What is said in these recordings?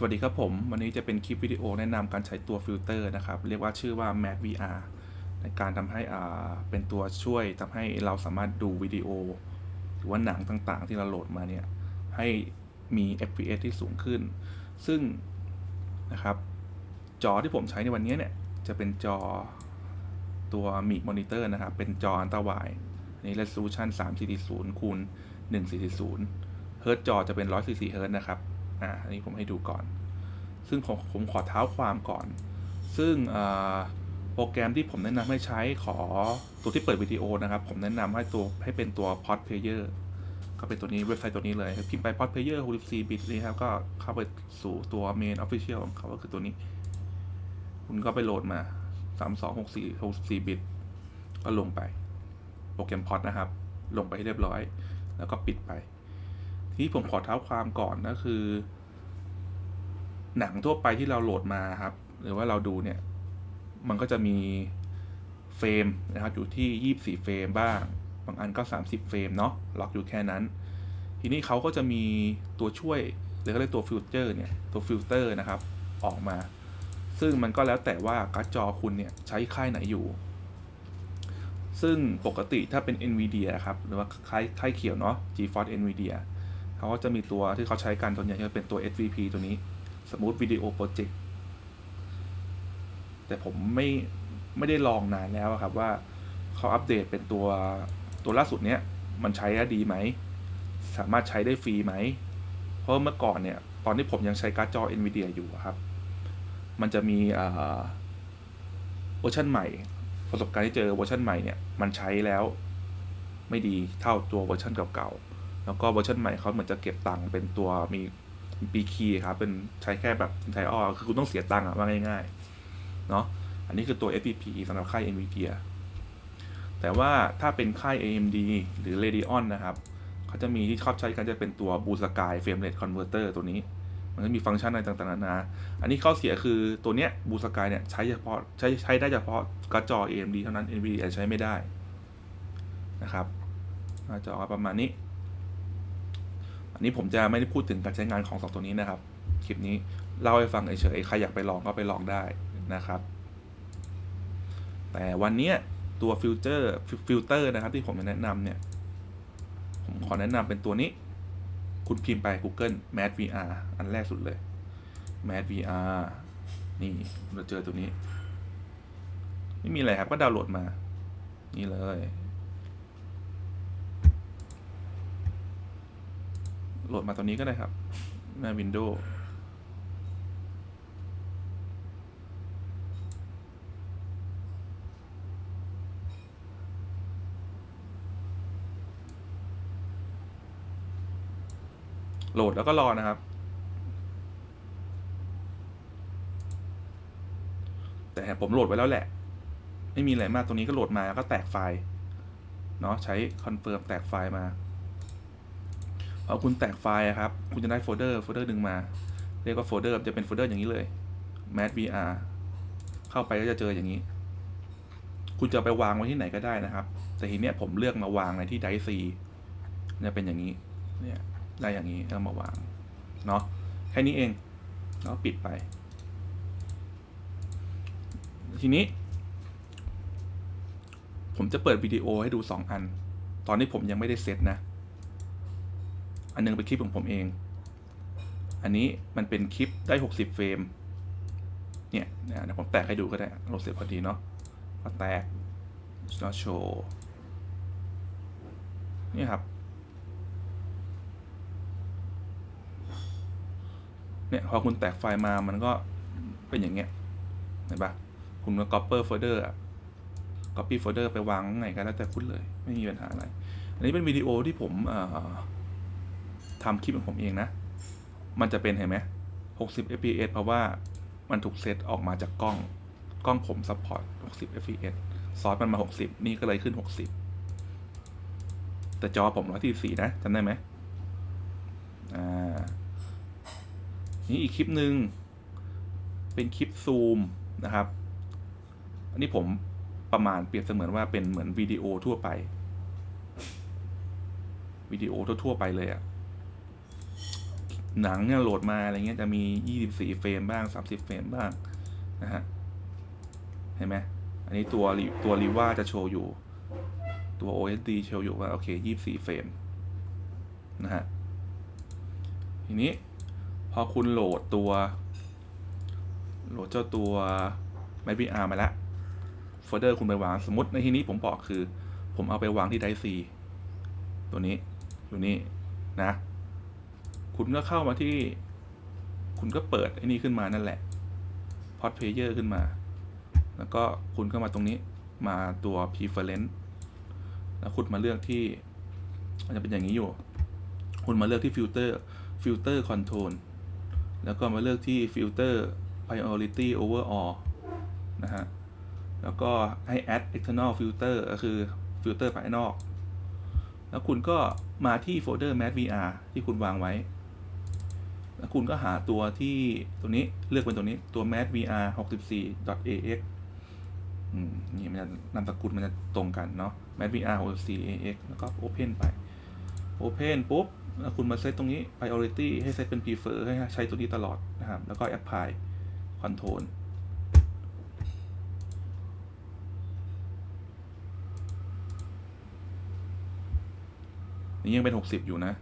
สวัสดีครับผม วันนี้จะเป็นคลิปวิดีโอแนะนำการใช้ตัวฟิลเตอร์นะครับ เรียกว่าชื่อว่า Mad VR ในการทำให้อ่าเป็นตัวช่วยทำให้เราสามารถดูวิดีโอ หรือว่าหนังต่างๆ ที่เราโหลดมาเนี่ย ให้มี FPS ที่สูงขึ้น ซึ่งนะครับ จอที่ผมใช้ในวันนี้เนี่ย จะเป็นจอตัวมีมอนิเตอร์นะครับ เป็นจออันตราไวอันนี้ resolution 340คูณ1440เฮิร์ตจอจะเป็น144เฮิร์ตนะครับ อ่าอันนี้ผมให้ดูก่อน ซึ่งผมผมขอเท้าความก่อน ซึ่งโปรแกรมที่ผมแนะนำให้ใช้ขอตัวที่เปิดวิดีโอนะครับ ผมแนะนำให้ตัวให้เป็นตัว Pod Player ก็เป็นตัวนี้เว็บไซต์ตัวนี้เลยพิมพ์ไป Pod Player 64 bit นี่ครับ ก็เข้าไปสู่ตัว Main Official ของเขาก็คือตัวนี้ คุณก็ไปโหลดมา 32 64 64บิตก็ลงไป โปรแกรม Pod นะครับ ลงไปให้เรียบร้อย แล้วก็ปิดไป ทีนี้ผมขอเท้าความก่อนก็คือ หนังทั่วไปที่เราโหลดมาครับ หรือว่าเราดูเนี่ย มันก็จะมีเฟรมนะครับ อยู่ที่ 24 เฟรมบ้าง บางอันก็ 30 เฟรมเนาะล็อกอยู่แค่นั้น ทีนี้เขาก็จะมีตัวช่วย หรือเขาเรียกตัวฟิลเตอร์เนี่ยตัวฟิลเตอร์นะครับ ออกมา ซึ่งมันก็แล้วแต่ว่าการ์ดจอคุณเนี่ยใช้ค่ายไหนอยู่ซึ่งปกติถ้าเป็น NVIDIA ครับ หรือว่าค่ายค่ายเขียวเนาะ GeForce NVIDIA เขาก็จะมีตัวที่เขาใช้กันตัวใหญ่จะเป็นตัว SVP ตัวนี้ Smooth Video Project แต่ผมไม่ไม่ได้ลองนานแล้วครับว่าเขาอัปเดตเป็นตัวตัวล่าสุดเนี้ยมันใช้ดีไหม สามารถใช้ได้ฟรีไหม เพราะเมื่อก่อนเนี่ย ตอนที่ผมยังใช้การ์ดจอ NVIDIA อยู่ครับ มันจะมีอ่าเวอร์ชันใหม่ ประสบการณ์ที่เจอเวอร์ชันใหม่เนี่ย มันใช้แล้วไม่ดีเท่าตัวเวอร์ชันเก่าๆ แล้วก็เวอร์ชันใหม่เขาเหมือนจะเก็บตังค์เป็นตัวมีมีปีคีครับ เป็นใช้แค่แบบไทอ้อคือคุณต้องเสียตังค์อะว่าง่ายๆ เนาะอันนี้คือตัว FPP สำหรับค่าย NVIDIA แต่ว่าถ้าเป็นค่าย AMD หรือ Radeon นะครับเขาจะมีที่ชอบใช้กันจะเป็นตัว Blue Sky Frame Rate Converter ตัวนี้ มันจะมีฟังก์ชันอะไรต่างๆนานา อันนี้ข้อเสียคือตัวเนี้ย Blue Sky เนี่ยใช้เฉพาะใช้ใช้ได้เฉพาะกร์ดจอ AMD เท่านั้น NVIDIA ใช้ไม่ได้นะครับหน้าจอประมาณนี้ อันนี้ผมจะไม่ได้พูดถึงการใช้งานของสองตัวนี้นะครับ คลิปนี้เล่าให้ฟังเฉยๆใครอยากไปลองก็ไปลองได้นะครับ แต่วันนี้ตัวฟิลเตอร์ฟิลเตอร์นะครับ ที่ผมจะแนะนำเนี่ย ผมขอแนะนำเป็นตัวนี้ คุณพิมพ์ไป Google Mad VR อันแรกสุดเลย Mad VR นี่เราเจอตัวนี้ ไม่มีอะไรครับก็ดาวน์โหลดมา นี่เลย โหลดมาตัวนี้ก็ได้ครับหน้า Windows โหลดแล้วก็รอนะครับ แต่ผมโหลดไว้แล้วแหละ ไม่มีอะไรมากตรงนี้ก็โหลดมาแล้วก็แตกไฟล์ เนาะใช้คอนเฟิร์มแตกไฟล์มา เอาคุณแตกไฟล์ครับ คุณจะได้โฟลเดอร์ โฟลเดอร์หนึ่งมา เรียกว่าโฟลเดอร์จะเป็นโฟลเดอร์อย่างนี้เลย Mad VR เข้าไปก็จะเจออย่างนี้ คุณจะไปวางไว้ที่ไหนก็ได้นะครับ แต่ทีเนี้ยผมเลือกมาวางในที่ไดซีเนี่ยเป็นอย่างนี้ เนี่ยได้อย่างนี้เอามาวาง เนาะแค่นี้เองแล้วปิดไป ทีนี้ ผมจะเปิดวิดีโอให้ดูสองอัน ตอนนี้ผมยังไม่ได้เซตนะ อันหนึงเป็นคลิปของผมเอง อันนี้มันเป็นคลิปได้ 60 เฟรม เนี่ยนะเดี๋ยวผมแตกให้ดูก็ได้โหลดเสร็จพอดีเนาะก็แตกแล้วโชว์นี่ครับ เนี่ยพอคุณแตกไฟล์มามันก็เป็นอย่างเงี้ย เห็นปะคุณก็ copy folder อะ copy folder ไปวางไงก็แล้วแต่คุณเลย ไม่มีปัญหาอะไร อันนี้เป็นวิดีโอที่ผมเอ่อ ทำคลิปของผมเองนะ มันจะเป็นเห็นไหม60 fps เพราะว่ามันถูกเซตออกมาจากกล้อง กล้องผม support 60 fps ซอสมันมา 60 นี่ก็เลยขึ้น 60 แต่จอผม144นะจำได้ไหมอ่า นี่อีกคลิปหนึ่ง เป็นคลิปซูมนะครับ อันนี้ผมประมาณเปรียบเสมือนว่าเป็นเหมือนวิดีโอทั่วไป วิดีโอทั่วๆไปเลยอะ หนังเนี่ยโหลดมาอะไรเงี้ยจะมี 24 เฟรมบ้าง 30 เฟรมบ้างนะฮะ เห็นไหม อันนี้ตัวตัวรีว่าจะโชว์อยู่ ตัว OSD โชว์อยู่ว่า โอเค 24 เฟรมนะฮะ ทีนี้พอคุณโหลดตัว โหลดเจ้าตัว m a c VR มาแล้วโฟลเดอร์คุณไปวางสมมติในที่นี้ผมบอกคือ ผมเอาไปวางที่ไดซีตัวนี้อยู่นี่นะ คุณก็เข้ามาที่ คุณก็เปิดไอ้นี่ขึ้นมานั่นแหละพอดเพเยอร์ขึ้นมา แล้วก็คุณก็มาตรงนี้มาตัว preference แล้วคุณมาเลือกที่มันจะเป็นอย่างนี้อยู่ คุณมาเลือกที่ฟิลเตอร์ฟิลเตอร์คอนโทรลแล้วก็มาเลือกที่ฟิลเตอร์ priority over all นะฮะ แล้วก็ให้ add external filter ก็คือฟิลเตอร์ภายนอก แล้วคุณก็มาที่โฟลเดอร์ mat vr ที่คุณวางไว้ แล้วคุณก็หาตัวที่ตัวนี้เลือกเป็นตัวนี้ตัว mat vr 64 ax นี่มันจะนามสกุลมันจะตรงกันเนาะ mat vr 64 ax แล้วก็ open ไป open ปุ๊บ แล้วคุณมาเซตตรงนี้ priority ให้เซตเป็น prefer ให้ใช้ตัวนี้ตลอดนะครับ แล้วก็ apply control นี่ยังเป็น 60 อยู่นะ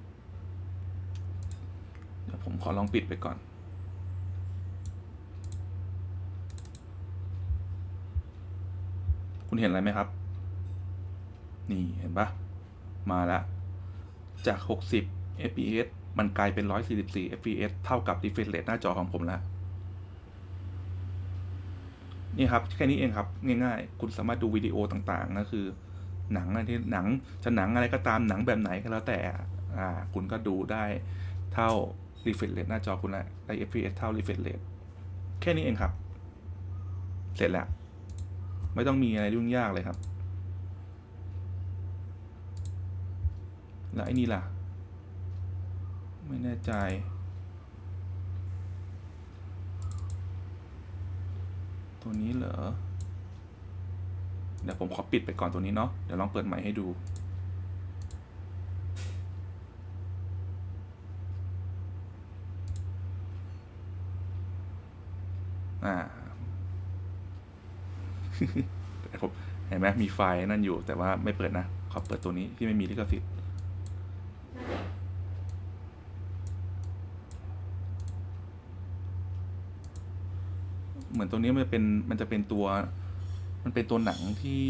เดี๋ยวผมขอลองปิดไปก่อนคุณเห็นอะไรไหมครับ นี่เห็นปะมาแล้ว จาก 60 fps มันกลายเป็น 144 fps เท่ากับ refresh rate หน้าจอของผมแล้ว นี่ครับ แค่นี้เองครับ ง่ายๆ คุณสามารถดูวิดีโอต่างๆ นะคือ หนังอะไรที่หนังจะหนังอะไรก็ตามหนังแบบไหนก็แล้วแต่ อ่า คุณก็ดูได้เท่า refresh rate หน้าจอคุณแหละได้ fps เท่า refresh rate แค่นี้เองครับ เสร็จแล้ว ไม่ต้องมีอะไรยุ่งยากเลยครับ แล้วไอ้นี่ล่ะ ไม่แน่ใจตัวนี้เหรอ เดี๋ยวผมขอปิดไปก่อนตัวนี้เนาะ เดี๋ยวลองเปิดใหม่ให้ดู อ่า แต่ผม เห็นไหมมีไฟล์นั่นอยู่แต่ว่าไม่เปิดนะ ขอเปิดตัวนี้ที่ไม่มีลิขสิทธิ์เหมือนตัวนี้มันเป็นมันจะเป็นตัว มันเป็นตัวหนังที่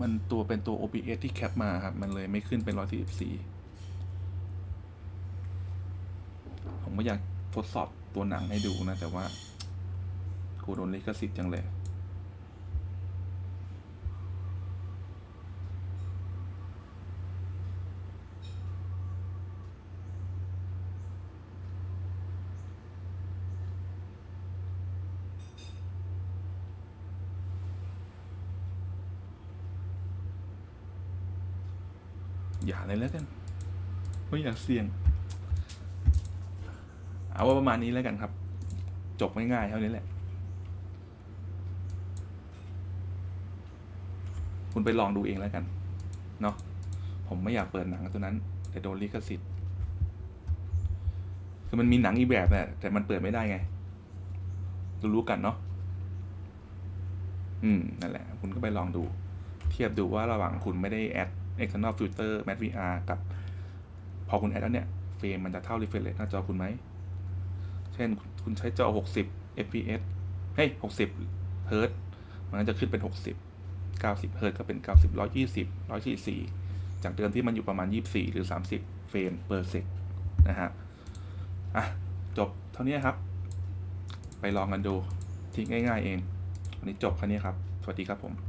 มันตัวเป็นตัว OBS ที่แคปมาครับ มันเลยไม่ขึ้นเป็น 144 ผมก็อยากทดสอบตัวหนังให้ดูนะ แต่ว่ากูโดนลิขสิทธิ์จังเลย อย่าเลยแล้วกันไม่อยากเสี่ยง เอาว่าประมาณนี้แล้วกันครับ จบง่ายๆเท่านี้แหละ คุณไปลองดูเองแล้วกัน เนาะผมไม่อยากเปิดหนังตัวนั้น แต่โดนลิขสิทธิ์คือมันมีหนังอีกแบบแหละแต่มันเปิดไม่ได้ไงรู้ๆกันเนาะอืมนั่นแหละ คุณก็ไปลองดู เทียบดูว่าระหว่างคุณไม่ได้แอด external filter mat vr กับ พอคุณแอดแล้วเนี่ย เฟรมมันจะเท่า refresh rate หน้าจอคุณไหม เช่นคุณใช้จอ 60 fps เฮ้ย 60เฮิร์ตมันก็จะขึ้นเป็น 60 90เฮิร์ตก็เป็น 90 120 144 จากเดิมที่มันอยู่ประมาณ 24 หรือ 30 เฟรม per sec นะฮะ อะ จบเท่านี้ครับ ไปลองกันดู ทิ้งง่าย ๆ เอง วันนี้จบแค่นี้ครับ สวัสดีครับผม